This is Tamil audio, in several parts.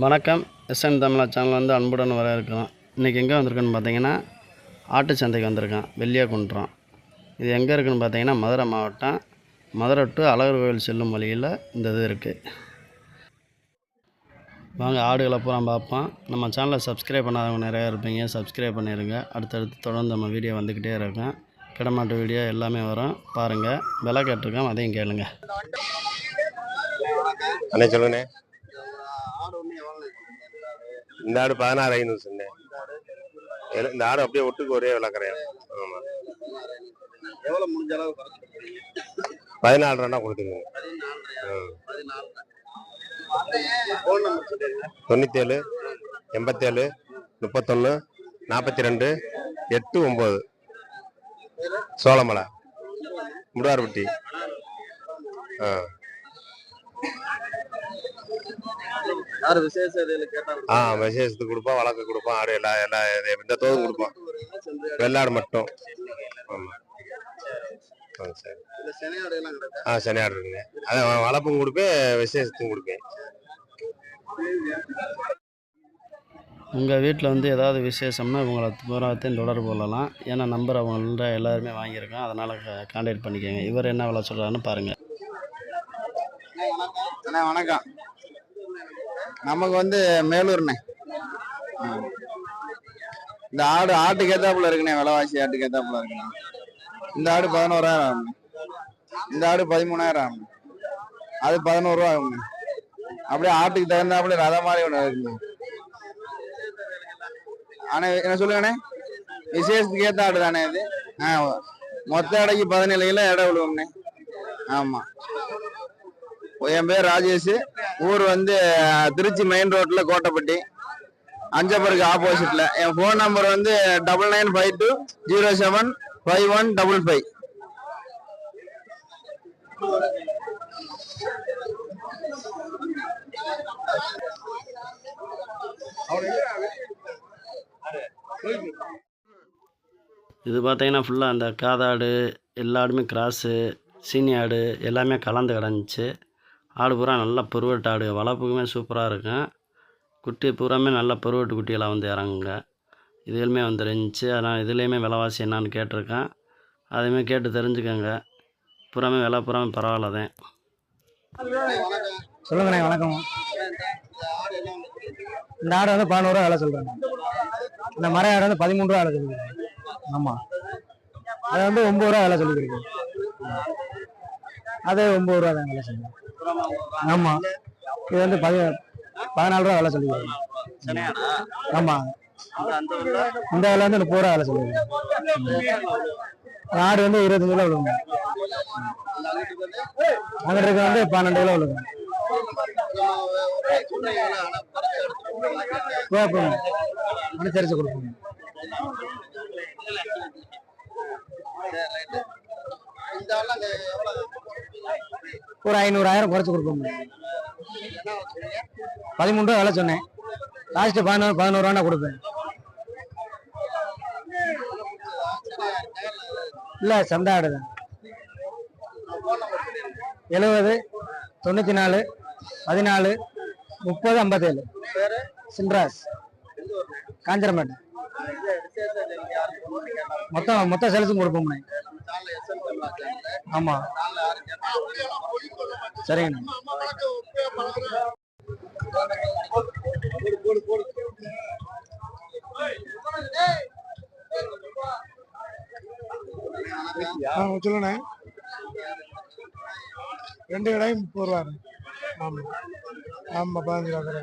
வணக்கம். எஸ்என் தமிழா சேனல் வந்து அன்புடன் வர இருக்கிறோம். இன்றைக்கி எங்கே வந்திருக்குன்னு பார்த்தீங்கன்னா ஆட்டு சந்தைக்கு வந்திருக்கேன். வெள்ளியாகுன்றம் இது எங்கே இருக்குதுன்னு பார்த்தீங்கன்னா மதுரை மாவட்டம் மதுரை டு அழகர் கோவில் செல்லும் வழியில் இந்த இது இருக்குது வாங்க ஆடுகளை பூரா பார்ப்போம். நம்ம சேனலை சப்ஸ்கிரைப் பண்ணாதவங்க நிறையா இருப்பீங்க. சப்ஸ்கிரைப் பண்ணிடுங்க அடுத்தடுத்து தொடர்ந்து நம்ம வீடியோ வந்துக்கிட்டே இருக்கும். கிடமாட்டு வீடியோ எல்லாமே வரும். பாருங்கள் விலை கேட்டிருக்கோம் அதையும் கேளுங்க. அண்ணே சொல்லுங்கண்ணே. இந்த ஆடு பதினாறு ஐநூறு சொன்னேன். இந்த ஆடு அப்படியே ஒட்டுக்கு ஒரே விளக்குறேன். ஆமா. எவ்வளோ முடிஞ்ச அளவு பதினாலு ரூபா கொடுத்துருங்க. தொண்ணூத்தேழு எண்பத்தேழு முப்பத்தொன்று நாற்பத்தி ரெண்டு எட்டு ஒம்பது. சோளமலை முடார்பட்டி ஆ. ஆ விசேஷத்துக்கு கொடுப்போம் வழக்கு கொடுப்போம் ஆடு எல்லா எல்லா இந்த தோதும் கொடுப்போம் வெள்ளாடு மட்டும். ஆமாம் ஆ சரி. ஆ சரி ஆடு இருக்குங்க அதான் வளர்ப்பும் கொடுப்பேன் விசேஷத்துக்கும் கொடுப்பேன். உங்கள் வீட்டில் வந்து ஏதாவது விசேஷம்னா இவங்களை பூராத்தையும் தொடர்பு கொள்ளலாம். ஏன்னா நம்பர் அவங்கள்ட்ட எல்லாருமே வாங்கியிருக்கோம். அதனால் கான்டாக்ட் பண்ணிக்கோங்க. இவர் என்ன விலை சொல்கிறாருன்னு பாருங்கள் அண்ணா வணக்கம். நமக்கு வந்து மேலூர்ண்ணே. இந்த ஆடு ஆட்டுக்கு ஏத்தாப்புல இருக்குண்ணே விலைவாசி ஆட்டுக்கு ஏத்தாப்புல இருக்குண்ணே. இந்த ஆடு பதினோராயிரம். ஆகும்ண்ணே இந்த ஆடு பதிமூணாயிரம். ஆகும் அது பதினோரு ரூபா அப்படியே ஆட்டுக்கு தகுந்தாப்புல ரத மாதிரி ஒன்று இருக்குண்ணே. ஆனா என்ன சொல்லுங்கண்ணே? விசேஷத்துக்கு ஏத்த ஆடு தானே இது? ஆ மொத்த இடைக்கு பதினேழு கிலோ இடம் விழுவோம்ண்ணே. ஆமா. என் பேர் ராஜேஷ். ஊர் வந்து திருச்சி மெயின் ரோட்ல கோட்டைப்பட்டி. அஞ்சப்பருக்கு ஆப்போசிட்ல என் ஃபோன் நம்பர் வந்து double nine five two zero seven five one double five இது பார்த்தீங்கன்னா ஃபுல்லாக அந்த காதாடு எல்லா ஆடுமே கிராஸு சீனி ஆடு எல்லாமே கலந்து கிடந்துச்சு. ஆடு பூரா நல்லா பெருவெட்டு ஆடு. வளர்ப்புக்குமே சூப்பராக இருக்கும் குட்டி பூராமே நல்ல பெருவெட்டு குட்டியெல்லாம் வந்து இறங்குங்க. இதுலையுமே வந்துருந்துச்சு. அதனால் இதுலேயுமே விலைவாசி என்னான்னு கேட்டிருக்கேன். அதையுமே கேட்டு தெரிஞ்சுக்கோங்க. பூராமே விலை பூராமே பரவாயில்ல தான் சொல்லுங்கண்ணே வணக்கம். இந்த ஆடு வந்து பதினோருவா விலை சொல்கிறேன் இந்த மர ஆடு வந்து பதிமூணு ரூபா வேலை சொல்லிக்கிறேன் ஆமாம் அது வந்து ஒம்பது ரூபா விலை சொல்லிக்கிறீங்க அது ஒம்பது ரூபா தான் விலை சொல்லுங்க ஆமா. இது வந்து பதி பதினாலு ரூபா வேலை சொல்லிக்கிறேன் ஆமா. இந்த வேலை வந்து முப்பது ரூபா வேலை சொல்லிக்கிறேன் ஆடு வந்து இருபத்தஞ்சு கிலோ விழுங்க அங்கிட்டு இருக்க வந்து பன்னெண்டு கிலோ விழுங்க அனுசரிச்சு கொடுப்போம். ஒரு ஐநூறாயிரம் குறைச்சி கொடுப்போம். பதிமூணு ரூபா வேலை சொன்னேன். லாஸ்ட்டு பதினோரு பதினோரு ரூபா கொடுப்பேன். இல்லை சந்தா ஆடு தான் எழுபது தொண்ணூற்றி நாலு பதினாலு முப்பது ஐம்பத்தேழு. சின்ராஸ். காஞ்சரமேட்டு மொத்தம் மொத்த செலுத்தும் கொடுப்போம்ண்ணே ஆமா. சரிங்கண்ணா சொல்லுண்ணே. ரெண்டு கடையும் முப்பது ரூபா ஆமாம் ஆமாம் பதினஞ்சு ரூபா கடை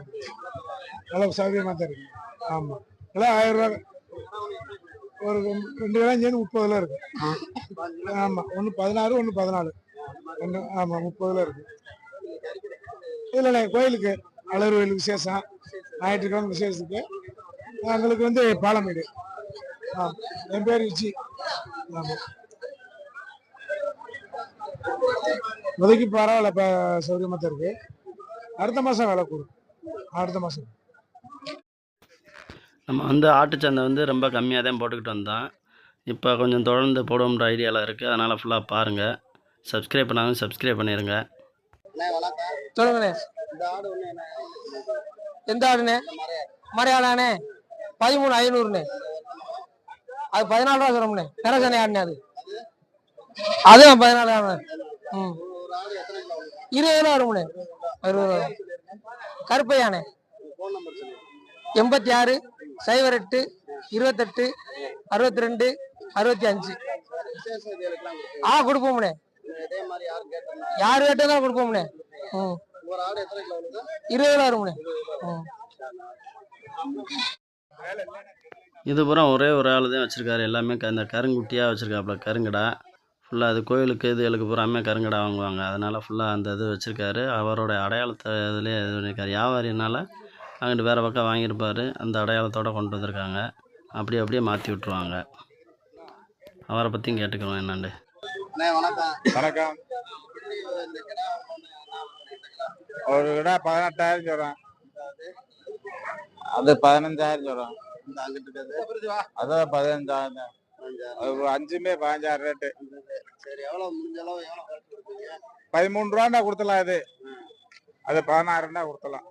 நல்லா சௌகரியமாக தான் இருக்கு ஆமாம் எல்லாம் ஆயிரம் ரூபா ஒரு ரெண்டு- ரெண்டு கடையும் சேர்ந்து முப்பதுல இருக்கு. ஆமாம் ஒன்று பதினாறு ஒன்று பதினாலு. ஒன்று ஆமாம் முப்பதுல இருக்கு. இல்லைண்ணே கோயிலுக்கு அழகு கோயில் விசேஷம். ஞாயிற்றுக்கிழமை விசேஷத்துக்கு. எங்களுக்கு வந்து பாலமேடு. ஆ என் பேர் விஜி. ஆமாம் இப்போதைக்கு பரவாயில்ல இப்போ சௌகரியமாக தான் இருக்கு. அடுத்த மாதம் வேலை கூடும். அடுத்த மாதம் நம்ம வந்து ஆட்டுச்சந்தை வந்து ரொம்ப கம்மியாக தான் போட்டுக்கிட்டு வந்தோம் இப்போ கொஞ்சம் தொடர்ந்து போடுவோம்ன்ற ஐடியாவில் இருக்குது அதனால் ஃபுல்லாக பாருங்கள் சப்ஸ்கிரைப் பண்ணாலும் சப்ஸ்கிரைப் பண்ணிடுங்க சொல்லுங்கண்ணே எந்த ஆடுண்ணே? மறையாளாண்ணே பதிமூணு ஐநூறுண்ணே. அது பதினாலு ரூபா சொல்லும்ண்ணே நிறசனை ஆடுனே அது. அதுவும் பதினாலு ஆடுனே ம். இருபது ரூபா வரும்ண்ணே. இருபது ரூபா. கருப்பையாண்ணே. எண்பத்தி ஆறு. சைபர் எட்டு இருபத்தெட்டு அறுபத்தி ரெண்டு அறுபத்தி அஞ்சு ஆ கொடுப்போம்ண்ணே யார் கேட்டதான் கொடுப்போம்ண்ணே ம் இருபது ரூபா வரும்ண்ணே ம் இது ஒரே ஒரு ஆள் தான் வச்சுருக்காரு. எல்லாமே க- இந்த கருங்குட்டியாக வச்சுருக்காப்புல கருங்கடா. ஃபுல்லாக அது கோயிலுக்கு இதுகளுக்கு பூராமே கருங்கடா வாங்குவாங்க. அதனால் ஃபுல்லாக அந்த இது வச்சுருக்காரு. அவரோட அடையாளத்தை இதுலேயே இது பண்ணியிருக்காரு வியாபாரினால அங்கிட்டு வேறு பக்கம் வாங்கியிருப்பார். அந்த அடையாளத்தோடு கொண்டு வந்திருக்காங்க. அப்படியே அப்படியே மாற்றி விட்ருவாங்க அவரை பற்றியும் கேட்டுக்கிறோம் என்னாண்டு. வணக்கம். ஒரு விட பதினெட்டாயிரம் சொல்றேன் அது பதினஞ்சாயிரம் சொல்றேன் அதான் பதினஞ்சாயிரம். அஞ்சுமே பதினஞ்சாயிரம் ரேட்டு சரி எவ்வளவு? முடிஞ்ச அளவு எவ்வளவு? பதிமூணு ரூபாண்டா கொடுத்தலாம் இது. அது பதினாயிரம்டா கொடுத்தலாம்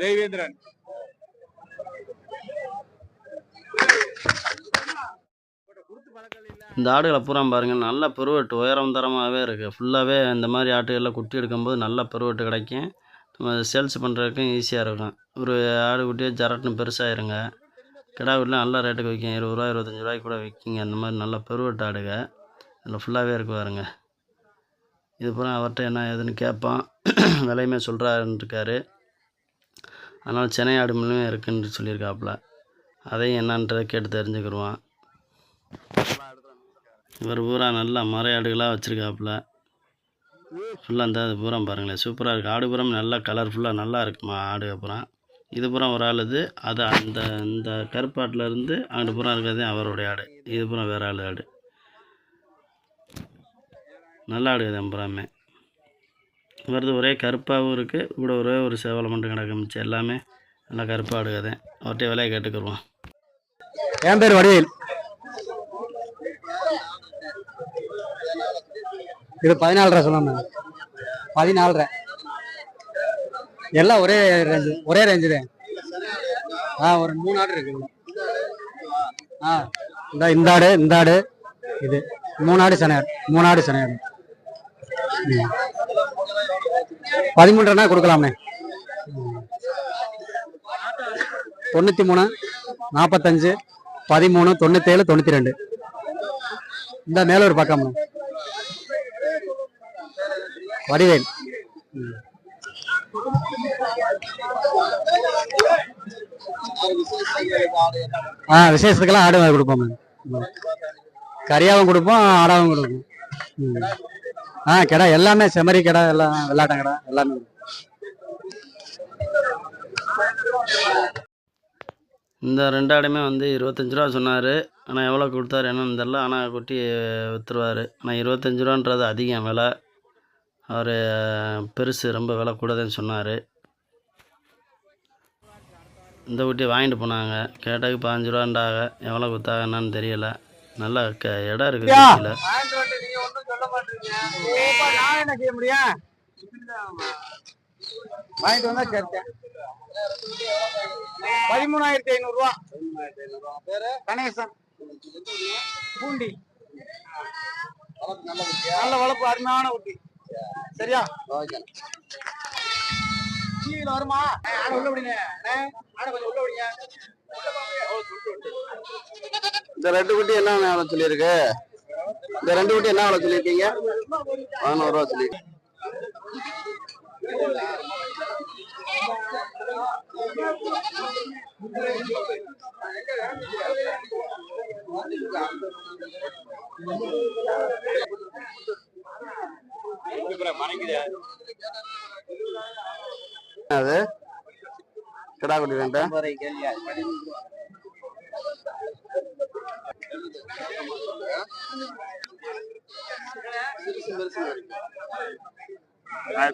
தேவேந்திரன் இந்த ஆடுகளை பூரா பாருங்கள் நல்ல பெருவெட்டு உயரம் தரமாகவே இருக்குது ஃபுல்லாகவே இந்த மாதிரி ஆட்டுகளில் குட்டி எடுக்கும்போது நல்ல பெருவெட்டு கிடைக்கும். சேல்ஸ் பண்ணுறதுக்கும் ஈஸியாக இருக்கும். ஒரு ஆடு குட்டியே ஜரட்டுன்னு பெருசாகிருங்க கிடா வீட்டில் நல்ல ரேட்டுக்கு விற்கும். இருபது ரூபா இருபத்தஞ்சி ரூபாய்க்கு கூட விற்கிங்க. அந்த மாதிரி நல்ல பெருவெட்டு ஆடுங்க அதில் ஃபுல்லாகவே இருக்கு பாருங்க. இது பூரா அவர்கிட்ட என்ன ஏதுன்னு கேட்பான். விலையுமே சொல்கிறாருன்ட்டுருக்காரு அதனால் சென்னை ஆடு மில்லுமே இருக்குன்னு சொல்லியிருக்காப்புல. அதையும் என்னன்றதை கேட்டு தெரிஞ்சுக்கிடுவான் இவர் பூரா நல்லா மறையாடுகளாக வச்சுருக்காப்புல. ஃபுல்லாக அந்த அது பூரா பாருங்களேன். சூப்பராக இருக்குது ஆடு பூரா நல்லா கலர்ஃபுல்லாக நல்லா இருக்குமா ஆடு அப்புறம் இது பூரா ஒரு ஆள் இது. அது அந்த இந்த கருப்பாட்டில் இருந்து அங்கிட்டு பூரா இருக்கிறதே அவருடைய ஆடு. இது பூரா வேறு ஆள் ஆடு. நல்லா ஆடு இது பூராமே இவரது ஒரே கருப்பாகவும் இருக்குது கூட ஒரே ஒரு சேவலை மட்டும் கிடக்கு மிச்சம். எல்லாமே நல்லா கருப்பாக ஆடுகதே அவர்கிட்ட விலையை கேட்டுக்கிடுவோம் என் பேர் வடிவேல். இது பதினாலரை சொல்லணும் பதினாலரை. எல்லாம் ஒரே ரேஞ்சு ஒரே ரேஞ்சு தான். ஆ ஒரு மூணு ஆடு இருக்கு. ஆ இந்த இந்த ஆடு இந்த ஆடு இது. மூணு ஆடு சனையாடு மூணு ஆடு சனையாடு பதிமூன்றுனா கொடுக்கலாமே. தொண்ணூற்றி தொண்ணூத்தி மூணு நாற்பத்தஞ்சு பதிமூணு தொண்ணூத்தேழு தொண்ணூத்தி ரெண்டு இந்த மேல ஒரு பக்கம். வடிவேல். ஆ விசேஷத்துக்கெல்லாம் ஆடு கொடுப்போம். மேம். கறியாவும் கொடுப்போம் ஆடாவும் கொடுப்போம். ம். ஆ கடை எல்லாமே செமரி கடை எல்லாம் வெள்ளாட்டம் கடை எல்லாமே. இந்த ரெண்டு ஆடுமே வந்து இருபத்தஞ்சி ரூபா சொன்னார். ஆனால் எவ்வளோ கொடுத்தாரு என்னன்னு தெரில ஆனால் குட்டி விற்றுருவார் ஆனால் இருபத்தஞ்சி ரூபான்றது அதிகம் விலை. அவர் பெருசு ரொம்ப விலை கூடதுன்னு சொன்னார். இந்த குட்டியை வாங்கிட்டு போனாங்க. கேட்டதுக்கு பதினஞ்சு ரூபான்டாக எவ்வளோ கொடுத்தாங்க என்னன்னு தெரியல. நல்லா க இடம் இருக்குது சொல்ல மாட்டீங்க. நான் என்ன செய்ய முடியும்? வாங்கிட்டு வந்தா கேட்டேன். பதிமூணாயிரத்தி ஐநூறு ரூபா கணேசன். பூண்டி. நல்ல வளர்ப்பு அருமையான ஊட்டி. சரியா? டிவியில வருமா? ஆட உள்ள விடுங்க. ஆட கொஞ்சம் உள்ள விடுங்க. இந்த ரெண்டு குட்டி என்ன சொல்லியிருக்கு? இந்த ரெண்டு குட்டி என்ன விலை சொல்லியிருக்கீங்க? பதினோரு ரூபா சொல்லி அது கிடா குட்டி ரெண்டு.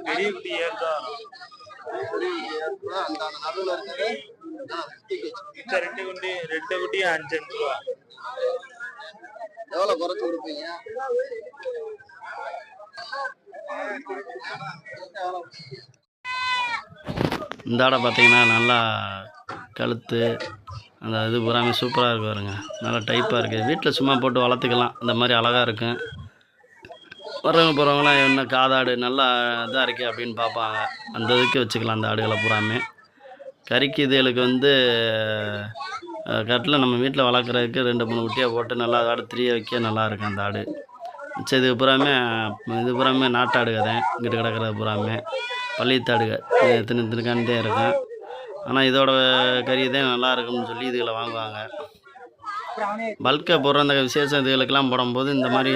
பெரிய குட்டி அந்த நடுவில் இருக்கிறது ரெண்டு குட்டி ரெண்டு குட்டி அஞ்சு அஞ்சு ரூபா. எவ்வளவு குறைச்சு கொடுப்பீங்க? இந்த ஆடை பார்த்தீங்கன்னா நல்லா கழுத்து அந்த இது பூராமே சூப்பராக இருக்கு பாருங்க. நல்லா டைப்பாக இருக்குது வீட்டில் சும்மா போட்டு வளர்த்துக்கலாம். இந்த மாதிரி அழகாக இருக்கும். வர்றவங்க போகிறவங்களாம் என்ன காதாடு நல்லா இதாக இருக்கே அப்படின்னு பார்ப்பாங்க. அந்த இதுக்கு வச்சுக்கலாம் அந்த ஆடுகளை பூராமே. கறிக்கு இதுகளுக்கு வந்து கட்டில் நம்ம வீட்டில் வளர்க்குறதுக்கு ரெண்டு மூணு குட்டியாக போட்டு நல்லா ஆடு திரிய வைக்க நல்லா இருக்கும் அந்த ஆடு. மிச்சம் இது பூராமே இது பூராமே நாட்டாடுக தான் இங்கிட்டு கிடக்கிறது பூராமே. பள்ளித்தாடுக தின்னு தின்னுக்காண்டே இருக்கும். ஆனால் இதோட கறி தான் நல்லா இருக்கும்னு சொல்லி இதுகளை வாங்குவாங்க. பல்கை போடுற அந்த விசேஷம் இதுகளுக்கெல்லாம் போடும்போது இந்த மாதிரி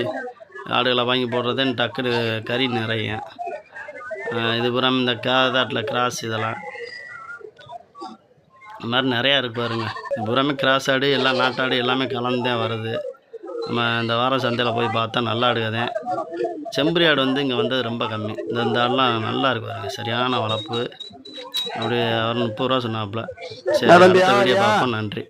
ஆடுகளை வாங்கி போடுறது டக்குனு கறி நிறைய. இது பூரா இந்த காதாட்டில் கிராஸ் இதெல்லாம். இந்த மாதிரி நிறையா இருக்கு பாருங்க. பூராமே கிராஸ் ஆடு எல்லாம் நாட்டாடு எல்லாமே கலந்து தான் வருது. நம்ம இந்த வாரம் சந்தையில் போய் பார்த்தா நல்ல ஆடு தான் செம்பரி ஆடு வந்து இங்கே வந்தது ரொம்ப கம்மி. இந்த இந்த ஆடுலாம் நல்லா இருக்கு பாருங்க. சரியான வளர்ப்பு. அப்படியே அவர் முப்பது ரூபா சொன்னாப்புல. சரி அடுத்த வீடியோ பார்ப்போம். நன்றி.